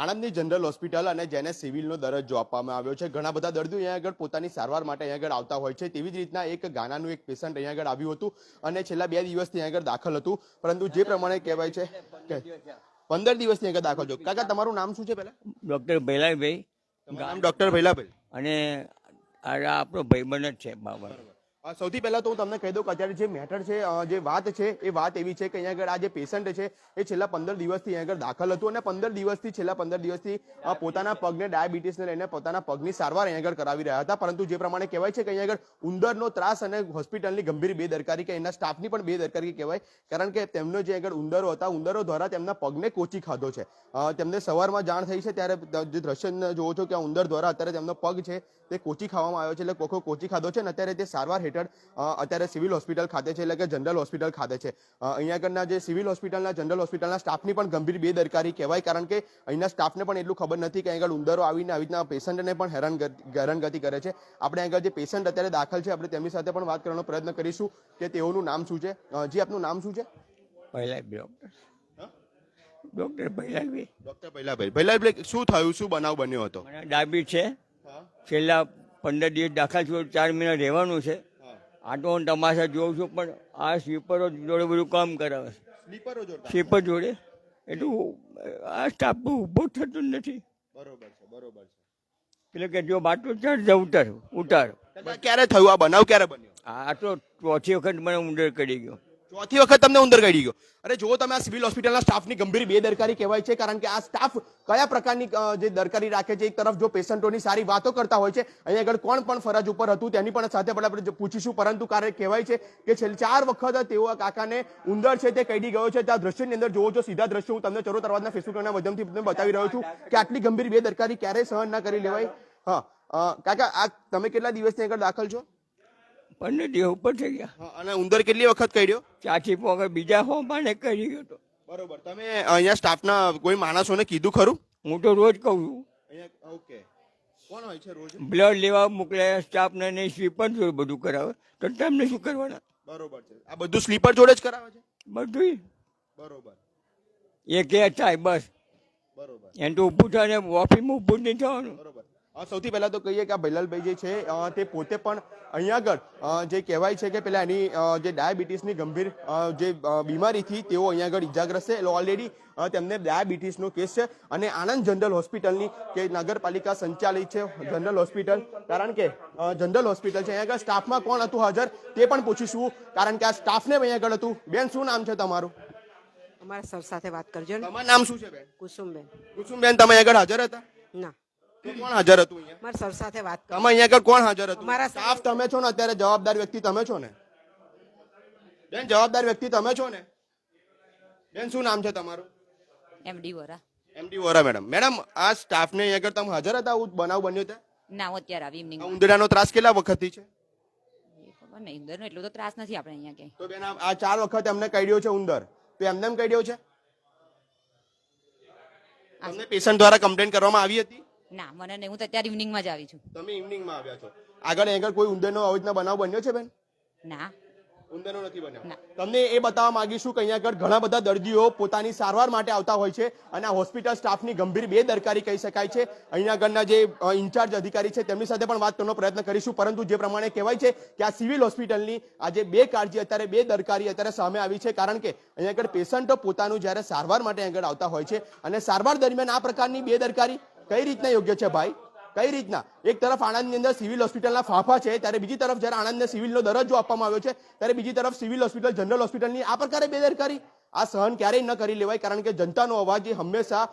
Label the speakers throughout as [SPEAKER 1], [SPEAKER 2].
[SPEAKER 1] આણંદની general hospital અને જેને સિવિલનો દરજ્જો આપવામાં આવ્યો છે. ઘણા બધા દર્દીઓ અહીંયા આગળ પોતાની સારવાર માટે અહીંયા આગળ આવતા હોય છે. તેવી જ રીતના એક ગાનાનું એક પેશન્ટ અહીંયા આગળ આવ્યું હતું અને છેલ્લા બે દિવસથી અહીંયા આગળ દાખલ હતું. પરંતુ જે પ્રમાણે કહેવાય છે કે પંદર દિવસથી આગળ દાખલ છો. કાકા તમારું નામ શું છે પહેલા?
[SPEAKER 2] ડૉક્ટર ભૈલાભાઈ.
[SPEAKER 1] નામ ડોક્ટર ભૈલાભાઈ.
[SPEAKER 2] અને આપણો ભાઈબંધ જ છે બાબા.
[SPEAKER 1] સૌથી પહેલા તો હું તમને કહી દઉં કે અત્યારે જે મેટર છે જે વાત છે, એ વાત એવી છે કે અહીંયા આગળ આ જે પેશન્ટ છે, એ છેલ્લા પંદર દિવસથી અહીંયા આગળ દાખલ હતું અને પંદર દિવસથી, છેલ્લા પંદર દિવસથી પોતાના પગને ડાયાબિટીસને લઈને પોતાના પગની સારવાર અહીંયા આગળ કરાવી રહ્યા હતા. પરંતુ જે પ્રમાણે કહેવાય છે કે અહીંયા આગળ ઉંદરનો ત્રાસ અને હોસ્પિટલની ગંભીર બેદરકારી કે એના સ્ટાફની પણ બેદરકારી કહેવાય. કારણ કે તેમનો જે આગળ ઉંદરો હતા, ઉંદરો દ્વારા તેમના પગને કોચી ખાધો છે. તેમને સવારમાં જાણ થઈ છે ત્યારે જે દ્રશ્ય જોવો છો કે ઉંદર દ્વારા અત્યારે તેમનો પગ છે તે કોચી ખાવામાં આવ્યો છે, એટલે કોખો કોચી ખાધો છે અને અત્યારે તે સારવાર હેઠળ અ, અત્યારે સિવિલ હોસ્પિટલ ખાતે છે એટલે કે જનરલ હોસ્પિટલ ખાતે છે. અહીંયા આગળના જે સિવિલ હોસ્પિટલના જનરલ હોસ્પિટલના સ્ટાફની પણ ગંભીર બેદરકારી કહેવાય કારણ કે અહીંના સ્ટાફને પણ એટલું ખબર નથી કે અહીં આગળ ઉંદરો આવીને આવી રીતના પેશન્ટને પણ હેરાન હેરાનગતિ કરે છે. આપણે આગળ જે પેશન્ટ અત્યારે દાખલ છે આપણે તેમની સાથે પણ વાત કરવાનો પ્રયત્ન કરીશું કે તેઓનું નામ શું છે. જી આપનું નામ શું છે?
[SPEAKER 2] Bhailabhai doctor. Doctor Bhailabhai
[SPEAKER 1] doctor Bhailabhai Bhailabhai શું થયું? શું બનાવ બન્યો હતો?
[SPEAKER 2] મને ડાયાબિટ છે. છેલ્લા પંદર દિવસ દાખલ છું ચાર મહિના રહેવાનું છે. આટો હું તમાશા જોઉં છું પણ આ સ્લીપરો જોડે બધું કામ કરાવે છે.
[SPEAKER 1] સ્વીપર
[SPEAKER 2] સ્લીપર જોડે? એટલું આ સ્ટાફ ઊભો થતું નથી.
[SPEAKER 1] બરોબર છે બરોબર છે.
[SPEAKER 2] એટલે કે જો બાટલો ચડ જા ઉતાર ઉતાર.
[SPEAKER 1] ક્યારે થયું આ બનાવ? ક્યારે બન્યો?
[SPEAKER 2] આ તો ચોથી વખત મને ઉંદર કરી ગયો.
[SPEAKER 1] ચોથી વખત તમને ઉંદર કાઢી ગયો. અરે જુઓ તમે આ સિવિલ હોસ્પિટલના સ્ટાફની ગંભીર બેદરકારી કહેવાય છે, કારણ કે આ સ્ટાફ કયા પ્રકારની જે દરકારી રાખે છે, એક તરફ જો પેશન્ટોની સારી વાતો કરતા હોય છે અહીંયા આગળ કોણ પણ ફરજ ઉપર હતું તેની પણ સાથે પણ આપણે પૂછીશું, પરંતુ કારણ કહેવાય છે કે છેલ્લા ચાર વખત તેઓ કાકાને ઉંદર છે તે કઈડી ગયો છે. આ દ્રશ્યની અંદર જોવો છો સીધા દ્રશ્ય હું તમને ચરો તરવાદના ફેસબુકના માધ્યમથી તમને બતાવી રહ્યો છું કે આટલી ગંભીર બેદરકારી ક્યારેય સહન ના કરી લેવાય. હા કાકા, આ તમે કેટલા દિવસની આગળ દાખલ છો?
[SPEAKER 2] પંદર દિવસ ઉપર થઈ ગયા.
[SPEAKER 1] હા, અને ઉંદર કેટલી વખત કઈડ્યો
[SPEAKER 2] ચાથી વખત બીજા હો માને કરી ગયો તો
[SPEAKER 1] બરોબર. તમે અહીંયા સ્ટાફના કોઈ માણસોને કીધું ખરું?
[SPEAKER 2] હું તો રોજ કહું છું.
[SPEAKER 1] અહીંયા ઓકે. કોણ હોય છે રોજ?
[SPEAKER 2] બ્લડ લેવા મોકલ્યા સ્ટાફને નહીં સ્લીપર જોડે બધું કરાવે. તો તમને શું કરવાના?
[SPEAKER 1] બરોબર છે. આ બધું સ્લીપર જોડે જ કરાવે છે?
[SPEAKER 2] બધું
[SPEAKER 1] બરોબર.
[SPEAKER 2] એ કે થાય બસ.
[SPEAKER 1] બરોબર.
[SPEAKER 2] એને તો ઊભું થાય ને ઓફિસમાં ઊભું જ નહીં થવાનું.
[SPEAKER 1] બરોબર. સૌથી પહેલા તો કહીએ કે આ ભૈલાલભાઈ જે છે તે પોતે પણ અહીંયા આગળ જે કહેવાય છે કે પેલા એની જે ડાયાબિટીસની ગંભીર જે બીમારીથી તેઓ અહીંયા આગળ ઇજાગ્રસ્ત છે. એટલે ઓલરેડી તેમને ડાયાબિટીસનો કેસ છે અને આણંદ જનરલ હોસ્પિટલની કે નગરપાલિકા સંચાલિત છે જનરલ હોસ્પિટલ. કારણ કે જનરલ હોસ્પિટલ છે. અહીંયા આગળ સ્ટાફમાં કોણ હતું હાજર તે પણ પૂછીશું. કારણ કે આ સ્ટાફને અહીંયા આગળ હતું. બેન શું નામ છે તમારું?
[SPEAKER 3] અમારા સર સાથે વાત કરજો
[SPEAKER 1] તમારું નામ શું છે બેન?
[SPEAKER 3] કુસુમબેન.
[SPEAKER 1] કુસુમબેન તમે આગળ હાજર હતા?
[SPEAKER 3] ના.
[SPEAKER 1] તો કોણ હાજર હતું અહીંયા?
[SPEAKER 3] મારા સર સાથે વાત કરો.
[SPEAKER 1] તમે અહીંયા આગળ કોણ હાજર હતું?
[SPEAKER 3] મારા
[SPEAKER 1] સ્ટાફ તમે છો ને? અત્યારે જવાબદાર વ્યક્તિ તમે છો ને? બેન જવાબદાર વ્યક્તિ તમે છો ને? બેન શું નામ છે તમારું?
[SPEAKER 4] MD Vora.
[SPEAKER 1] MD Vora madam. Madam આ સ્ટાફને અહીંયા આગળ તમે હાજર હતા? આવું બનાવ બન્યો ત્યાં?
[SPEAKER 4] ના હું અત્યારે આવી ઇવનિંગ
[SPEAKER 1] ઉંદરાનો ત્રાસ કેટલા વખતથી છે?
[SPEAKER 4] ખબર નહીં ઉંદરનો એટલો તો ત્રાસ નથી આપણે અહીંયા ક્યાંય.
[SPEAKER 1] તો બેન આ ચાર વખત એમને કહી છે ઉંદર. તો એમને એમ કઈડ્યો છે? તમને પેશન્ટ દ્વારા કમ્પ્લેન કરવામાં આવી હતી?
[SPEAKER 4] ના મને નહીં હું તો અત્યારે ઇવનિંગમાં જ આવી છું.
[SPEAKER 1] તમે ઇવનિંગમાં આવ્યા છો. આગળ આગળ કોઈ ઉંદરનો આવી રીતના બનાવ બન્યો છે બેન?
[SPEAKER 4] ના.
[SPEAKER 1] ઉંદરનો નથી બન્યો. તમને એ બતાવવા માંગીશું કે અહીંયા આગળ ઘણા બધા દર્દીઓ પોતાની સારવાર માટે આવતા હોય છે અને આ હોસ્પિટલ સ્ટાફની ગંભીર બેદરકારી કહી શકાય છે. અહીંયા આગળના જે ઇન્ચાર્જ અધિકારી છે તેમની સાથે પણ વાત કરવાનો પ્રયત્ન કરીશું. પરંતુ જે પ્રમાણે કહેવાય છે કે આ સિવિલ હોસ્પિટલની આજે બે કાળજી અત્યારે બે દરકારી અત્યારે સામે આવી છે. કારણ કે અહીંયા આગળ પેશન્ટો પોતાનું જ્યારે સારવાર માટે આગળ આવતા હોય છે અને સારવાર દરમિયાન આ પ્રકારની બેદરકારી કઈ રીતના યોગ્ય છે ભાઈ? કઈ રીતના? એક તરફ આણંદની અંદર સિવિલ હોસ્પિટલના ફાફા છે, ત્યારે બીજી તરફ જ્યારે આણંદને સિવિલનો દરજ્જો આપવામાં આવ્યો છે, ત્યારે બીજી તરફ સિવિલ હોસ્પિટલ, જનરલ હોસ્પિટલની આ પ્રકારે બેદરકારી. આ સહન ક્યારેય ન કરી લેવાય, કારણ કે જનતાનો અવાજ એ હંમેશા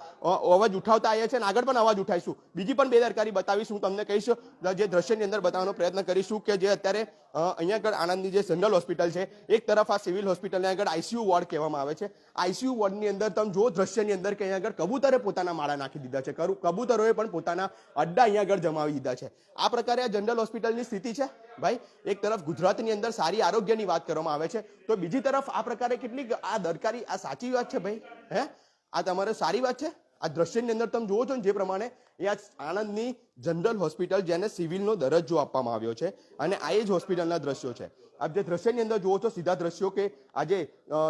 [SPEAKER 1] અવાજ ઉઠાવતા આવ્યા છે અને આગળ પણ અવાજ ઉઠાવીશું. બીજી પણ બેદરકારી બતાવીશ, હું તમને કહીશ, જે દ્રશ્યની અંદર બતાવવાનો પ્રયત્ન કરીશું કે જે અત્યારે અહીંયા આગળ આણંદની જે જનરલ હોસ્પિટલ છે, એક તરફ આ સિવિલ હોસ્પિટલને આગળ આઈસીયુ વોર્ડ કહેવામાં આવે છે. આઈસીયુ વોર્ડની અંદર તમે જો દ્રશ્યની અંદર કે અહીંયા આગળ કબૂતરે પોતાના માળા નાખી દીધા છે. કબૂતરોએ પણ પોતાના અડ્ડા અહીંયા આગળ જમાવી દીધા છે. આ પ્રકારે આ જનરલ હોસ્પિટલની સ્થિતિ છે? ભાઈ, એક તરફ ગુજરાતની અંદર સારી આરોગ્યની વાત કરવામાં આવે છે, તો બીજી તરફ આ પ્રકારે કેટલીક આ દરકારી, આ સાચી વાત છે ભાઈ? હે? આ તમારે સારી વાત છે? આ દ્રશ્યની અંદર તમે જુઓ છો ને, જે પ્રમાણે એ આ આણંદની જનરલ હોસ્પિટલ જેને સિવિલનો દરજ્જો આપવામાં આવ્યો છે, અને આ એ જ હોસ્પિટલના દ્રશ્યો છે. આપ જે દ્રશ્યની અંદર જુઓ છો, સીધા દ્રશ્યો કે આજે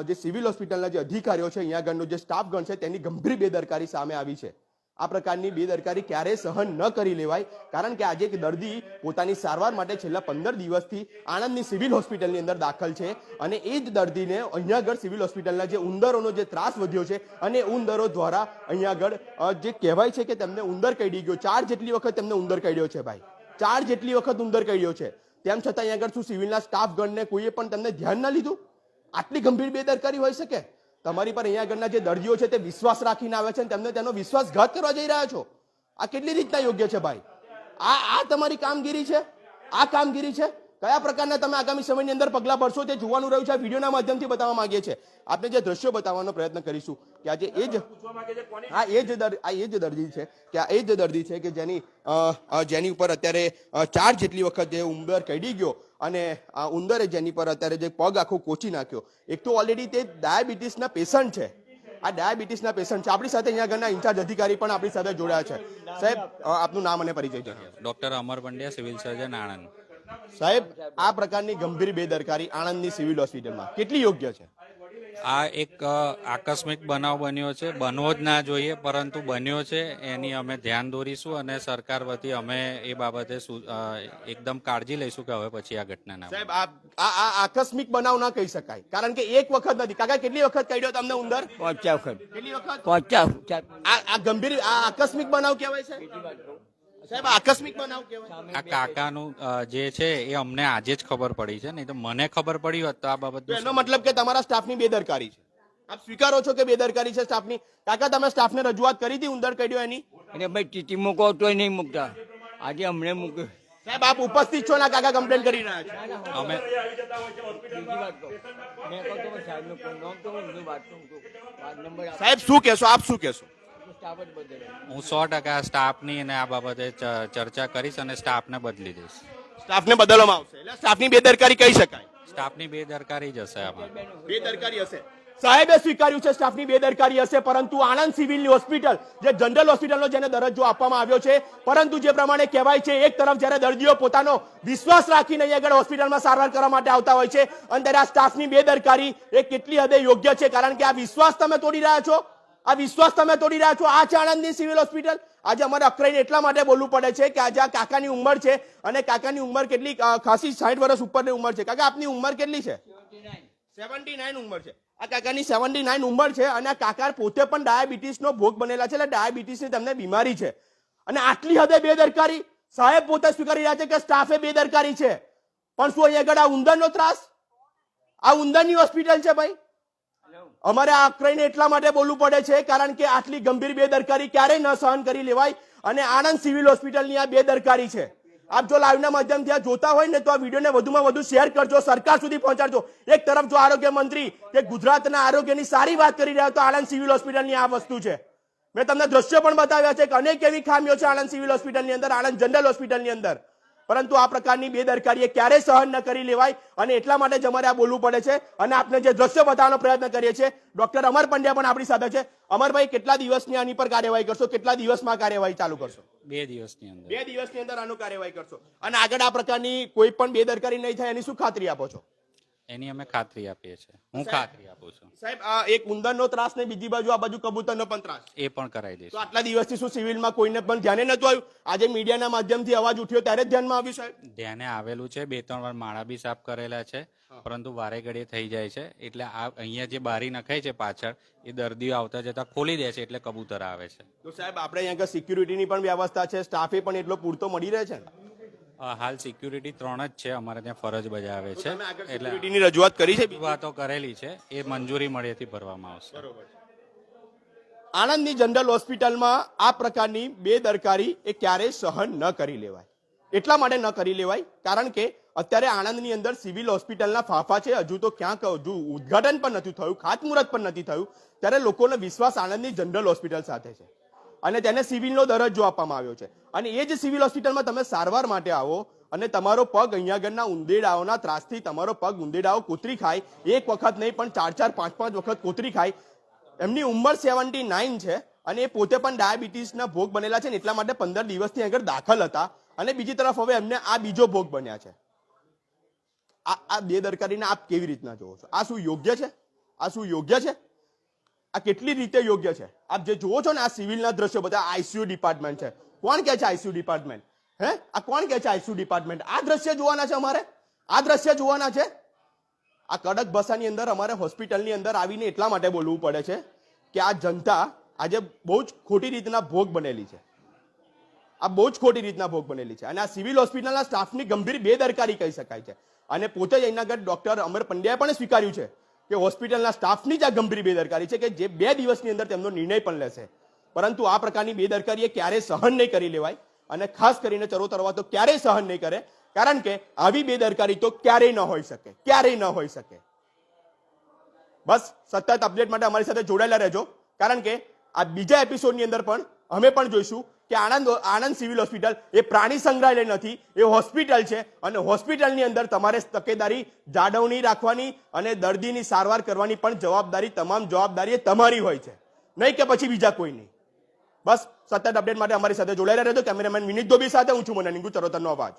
[SPEAKER 1] જે સિવિલ હોસ્પિટલના જે અધિકારીઓ છે, અહીંયા આગળનો જે સ્ટાફગણ છે, તેની ગંભીર બેદરકારી સામે આવી છે. આ પ્રકારની બેદરકારી ક્યારેય સહન ન કરી લેવાય, કારણ કે આજે એક દર્દી પોતાની સારવાર માટે છેલ્લા પંદર દિવસથી આણંદની સિવિલ હોસ્પિટલની અંદર દાખલ છે અને એ જ દર્દીને અહીંયા આગળ સિવિલ હોસ્પિટલના જે ઉંદરોનો જે ત્રાસ વધ્યો છે અને ઉંદરો દ્વારા અહીંયા આગળ જે કહેવાય છે કે તેમને ઉંદર કઈડી ગયો. ચાર જેટલી વખત તેમને ઉંદર કઈડ્યો છે ભાઈ. ચાર જેટલી વખત ઉંદર કઈડ્યો છે. તેમ છતાં અહીંયા આગળ શું સિવિલના સ્ટાફ ગણને કોઈએ પણ તેમને ધ્યાન ના લીધું? આટલી ગંભીર બેદરકારી હોઈ શકે? તમારી પર અહીંયા આગળના જે દર્દીઓ છે તે વિશ્વાસ રાખીને આવે છે તેમને તેનો વિશ્વાસઘાત કરવા જઈ રહ્યા છો. આ કેટલી રીતના યોગ્ય છે ભાઈ? આ આ તમારી કામગીરી છે? આ કામગીરી છે? કયા પ્રકારના તમે આગામી સમયની અંદર પગલાં ભરશો તે જોવાનું રહ્યું છે વિડીયોના માધ્યમથી બતાવવા માંગીએ છીએ. આપણે જે દ્રશ્યો બતાવવાનો પ્રયત્ન કરીશું કે આજે એ જ આ એ જ આ એ જ દર્દી છે કે આ એ જ દર્દી છે કે જેની જેની ઉપર અત્યારે ચાર જેટલી વખત જે ઉંદર કડી ગયો અને આ ઉંદરે જેની પર અત્યારે જે પગ આખો કોચી નાખ્યો. એક તો ઓલરેડી તે ડાયાબિટીસના પેશન્ટ છે. આ ડાયાબિટીસના પેશન્ટ છે. આપણી સાથે અહીંયા ઘરના ઇન્ચાર્જ અધિકારી પણ આપણી સાથે જોડાયા છે. સાહેબ આપનું નામ અને પરિચય જણાવો
[SPEAKER 5] doctor Amar Pandya civil surgeon Anand.
[SPEAKER 1] સાહેબ આ પ્રકારની ગંભીર બેદરકારી આણંદની સિવિલ હોસ્પિટલમાં કેટલી યોગ્ય છે?
[SPEAKER 5] આ એક આકસ્મિક બનાવ બન્યો છે. બનવો જ ના જોઈએ પરંતુ બન્યો છે. એની અમે ધ્યાન દોરીશું અને સરકાર વતી અમે એ બાબતે એકદમ કાળજી લઈશું કે હવે પછી આ ઘટના ના
[SPEAKER 1] સાહેબ આ આ આ આકસ્મિક બનાવ ના કહી શકાય. કારણ કે એક વખત નથી. કાકા કેટલી વખત કહ્યો તમને ઉંદર?
[SPEAKER 2] પહોંચ્યા વખત.
[SPEAKER 1] કેટલી વખત?
[SPEAKER 2] પહોંચ્યા
[SPEAKER 1] આ આ ગંભીર આ આકસ્મિક બનાવ કહેવાય છે? સાહેબ આકસ્મિક બનાવ કહેવાય.
[SPEAKER 5] આ કાકાનું જે છે એ અમને આજે જ ખબર પડી છે. નહીં તો મને ખબર પડી હોત તો આ બાબત
[SPEAKER 1] એનો મતલબ કે તમારા સ્ટાફની બેદરકારી છે. આપ સ્વીકારો છો કે બેદરકારી છે સ્ટાફની? કાકા તમે સ્ટાફને રજૂઆત કરી હતી ઉંદર કડ્યો એની?
[SPEAKER 2] અને ભાઈ ટીટી મૂકો તોય નહીં મૂકતા. આજે અમને મૂક્યું.
[SPEAKER 1] સાહેબ આપ ઉપસ્થિત છો ના કાકા કમ્પ્લેન કરી રહ્યા છે.
[SPEAKER 5] અમે.
[SPEAKER 1] સાહેબ શું કહેશો? આપ શું કહેશો?
[SPEAKER 5] હું સો ટકા સ્ટાફની અને આ બાબતે ચર્ચા કરીશ અને સ્ટાફને બદલી દઈશ.
[SPEAKER 1] સ્ટાફને બદલવામાં આવશે. એટલે સ્ટાફની બેદરકારી કહી શકાય.
[SPEAKER 5] સ્ટાફની બેદરકારી જ હશે આમાં.
[SPEAKER 1] બેદરકારી હશે. સાહેબે સ્વીકાર્યું છે સ્ટાફની બેદરકારી હશે પરંતુ આણંદ સિવિલની હોસ્પિટલ જે જનરલ હોસ્પિટલનો જેને દરજ્જો આપવામાં આવ્યો છે પરંતુ જે પ્રમાણે કહેવાય છે એક તરફ જ્યારે દર્દીઓ પોતાનો વિશ્વાસ રાખીને અહીં આગળ હોસ્પિટલમાં સારવાર કરવા માટે આવતા હોય છે અને ત્યારે આ સ્ટાફની બેદરકારી એ કેટલી હદે યોગ્ય છે? કારણ કે આ વિશ્વાસ તમે તોડી રહ્યા છો. આ વિશ્વાસ તમે તોડી રહ્યા છો. આ છે આણંદની સિવિલ હોસ્પિટલ. આજે અમારે અકરાઈને એટલા માટે બોલવું પડે છે કે આજે આ કાકાની ઉંમર છે અને કાકાની ઉંમર કેટલી ખાસી સાઠ વર્ષ ઉપરની ઉંમર છે. કાકા આપની ઉંમર કેટલી છે? સેવન્ટી નાઇન ઉંમર છે. આ કાકાની સેવન્ટી નાઇન ઉંમર છે અને આ કાકા પોતે પણ ડાયાબિટીસનો ભોગ બનેલા છે એટલે ડાયાબિટીસની તમને બીમારી છે. અને આટલી હદે બેદરકારી. સાહેબ પોતે સ્વીકારી રહ્યા છે કે સ્ટાફે બેદરકારી છે. પણ શું અહીંયા આગળ આ ઉંદરનો ત્રાસ? આ ઉંદરની હોસ્પિટલ છે ભાઈ? અમારે આ એટલા માટે બોલવું પડે છે, કારણ કે આટલી ગંભીર બેદરકારી ક્યારેય ન સહન કરી લેવાય અને આણંદ સિવિલ હોસ્પિટલની આ બેદરકારી છે. આપ જો લાઈવના માધ્યમથી આ જોતા હોય ને તો આ વિડીયોને વધુમાં વધુ શેર કરજો, સરકાર સુધી પહોંચાડજો. એક તરફ જો આરોગ્ય મંત્રી કે ગુજરાતના આરોગ્યની સારી વાત કરી રહ્યા તો આણંદ સિવિલ હોસ્પિટલની આ વસ્તુ છે. મેં તમને દ્રશ્યો પણ બતાવ્યા છે કે અનેક એવી ખામીઓ છે આણંદ સિવિલ હોસ્પિટલની અંદર, આણંદ જનરલ હોસ્પિટલની અંદર. પરંતુ આ પ્રકારની બેદરકારી ક્યારે સહન ન કરી લેવાય અને એટલા માટે જ અમારે આ બોલવું પડે છે અને આપને જે દ્રશ્ય બતાવવાનો પ્રયત્ન કરીએ છીએ ડોક્ટર અમર પંડ્યા પણ આપણી સાથે છે. અમરભાઈ કેટલા દિવસની આની પર કાર્યવાહી કરશો? કેટલા દિવસમાં કાર્યવાહી ચાલુ કરશો?
[SPEAKER 5] બે દિવસની અંદર.
[SPEAKER 1] બે દિવસની અંદર આનું કાર્યવાહી કરશો. અને આગળ આ પ્રકારની કોઈ પણ બેદરકારી નહીં થાય એની શું ખાતરી આપો છો?
[SPEAKER 5] એની અમે ખાતરી આપીએ છીએ. હું ખાતરી આપું છું.
[SPEAKER 1] સાહેબ આ એક ઉંદરનો ત્રાસ ને બીજી બાજુ આ બાજુ કબૂતરનો પણ ત્રાસ.
[SPEAKER 5] એ પણ કરાવી
[SPEAKER 1] તો
[SPEAKER 5] દઈશું
[SPEAKER 1] આટલા દિવસથી શું સિવિલમાં કોઈને પણ ધ્યાને નતું આવ્યું? આજે મીડિયાના માધ્યમથી અવાજ ઉઠ્યો ત્યારે જ ધ્યાનમાં આવ્યું સાહેબ?
[SPEAKER 5] ધ્યાને આવેલું છે. બે ત્રણ વાર માળા બી સાફ કરેલા છે પરંતુ વારે ઘડીએ થઈ જાય છે. એટલે આ અહીંયા જે બારી નખાય છે પાછળ એ દર્દીઓ આવતા જતા ખોલી દે છે એટલે કબૂતર આવે છે.
[SPEAKER 1] તો સાહેબ આપણે અહીંયા સિક્યુરિટીની પણ વ્યવસ્થા છે સ્ટાફે પણ એટલો પૂરતો મળી રહે છે
[SPEAKER 5] હાલ સિક્યુરિટી ત્રણ જ છે. અમારે ત્યાં ફરજ બજાવે છે. એટલે
[SPEAKER 1] રજૂઆત કરી છે?
[SPEAKER 5] વાતો કરેલી છે. એ મંજૂરી મળેથી ભરવામાં આવશે.
[SPEAKER 1] આણંદની જનરલ હોસ્પિટલમાં આ પ્રકારની બેદરકારી એ ક્યારેય સહન ન કરી લેવાય. એટલા માટે ન કરી લેવાય કારણ કે અત્યારે આણંદની અંદર સિવિલ હોસ્પિટલના ફાફા છે. હજુ તો ક્યાંક હજુ ઉદ્ઘાટન પણ નથી થયું ખાતમુહૂર્ત પણ નથી થયું. ત્યારે લોકોનો વિશ્વાસ આણંદની જનરલ હોસ્પિટલ સાથે છે. અને તેને સિવિલનો દરજ્જો આપવામાં આવ્યો છે. અને એ જ સિવિલ હોસ્પિટલમાં તમે સારવાર માટે આવો અને તમારો પગ અહીંયા આગળના ઉંદેડાઓના ત્રાસથી તમારો પગ ઉંદેડાઓ કોતરી ખાય, એક વખત નહીં પણ ચાર ચાર, પાંચ પાંચ વખત કોતરી ખાય. એમની ઉંમર સેવન્ટી નાઇન છે અને એ પોતે પણ ડાયાબિટીસના ભોગ બનેલા છે ને એટલા માટે પંદર દિવસથી આગળ દાખલ હતા. અને બીજી તરફ હવે એમને આ બીજો ભોગ બન્યા છે. આ આ બેદરકારીને આપ કેવી રીતના જોવો છો? આ શું યોગ્ય છે? આ શું યોગ્ય છે? આ કેટલી રીતે યોગ્ય છે? આપ જે જુઓ છો ને, આ સિવિલના દ્રશ્યો બધા આઈસીયુ ડિપાર્ટમેન્ટ છે. કોણ કહે છે આઈસીયુ ડિપાર્ટમેન્ટ? હે? આ કોણ કહે છે આઈસીયુ ડિપાર્ટમેન્ટ? આ દ્રશ્ય જોવાના છે અમારે? આ દ્રશ્ય જોવાના છે? આ કડક ભાષાની અંદર અમારે હોસ્પિટલની અંદર આવીને એટલા માટે બોલવું પડે છે કે આ જનતા આજે બહુ જ ખોટી રીતના ભોગ બનેલી છે. આ બહુ જ ખોટી રીતના ભોગ બનેલી છે. અને આ સિવિલ હોસ્પિટલના સ્ટાફની ગંભીર બેદરકારી કહી શકાય છે. અને પોતે જ અહીંના ડોક્ટર અમર પંડ્યાએ પણ સ્વીકાર્યું છે કે હોસ્પિટલના સ્ટાફની જ આ ગંભીર બેદરકારી છે કે જે બે દિવસની અંદર તેમનો નિર્ણય પણ લેશે. પરંતુ આ પ્રકારની બેદરકારી એ ક્યારેય સહન નહીં કરી લેવાય અને ખાસ કરીને ચરોતરવા તો ક્યારેય સહન નહીં કરે, કારણ કે આવી બેદરકારી તો ક્યારેય ન હોઈ શકે, ક્યારેય ન હોઈ શકે. બસ, સતત અપડેટ માટે અમારી સાથે જોડાયેલા રહેજો, કારણ કે આ બીજા એપિસોડની અંદર પણ અમે પણ જોઈશું કે આણંદ આણંદ સિવિલ હોસ્પિટલ એ પ્રાણી સંગ્રહાલય નથી, એ હોસ્પિટલ છે અને હોસ્પિટલની અંદર તમારે તકેદારી જાળવણી રાખવાની અને દર્દીની સારવાર કરવાની પણ જવાબદારી, તમામ જવાબદારી તમારી હોય છે. નહીં કે પછી બીજા કોઈ નહીં. બસ, સતત અપડેટ માટે અમારી સાથે જોડાયેલા રહેજો. કેમેરામેન વિનીત ધોબી સાથે હું છું મને નિંગુ. ચરોતરનો અવાજ.